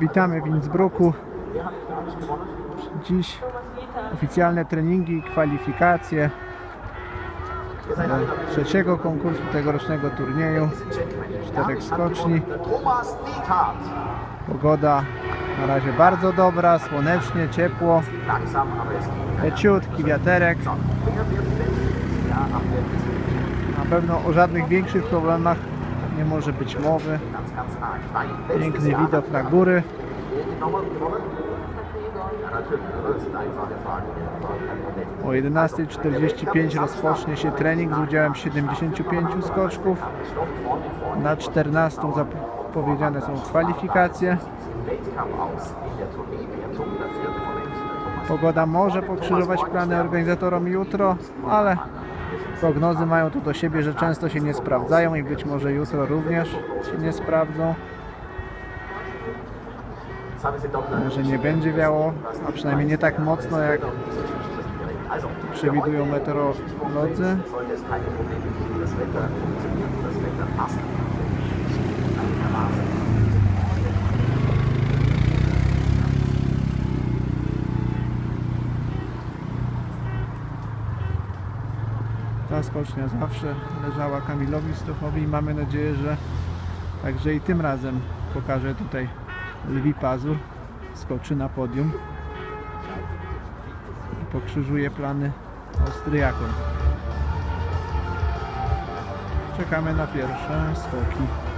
Witamy w Innsbrucku. Dziś oficjalne treningi, kwalifikacje do trzeciego konkursu tegorocznego turnieju czterech skoczni. Pogoda na razie bardzo dobra, słonecznie, ciepło, leciutki wiaterek. Na pewno o żadnych większych problemach nie może być mowy. Piękny widok na góry. O 11.45 rozpocznie się trening z udziałem 75 skoczków. Na 14 zapowiedziane są kwalifikacje. Pogoda może pokrzyżować plany organizatorom jutro, ale prognozy mają to do siebie, że często się nie sprawdzają i być może jutro również się nie sprawdzą. Może nie będzie wiało, a przynajmniej nie tak mocno jak przewidują meteorolodzy. Ta skocznia zawsze leżała Kamilowi Stochowi i mamy nadzieję, że także i tym razem pokaże tutaj lwi pazur, skoczy na podium i pokrzyżuje plany Austriakom. Czekamy na pierwsze skoki.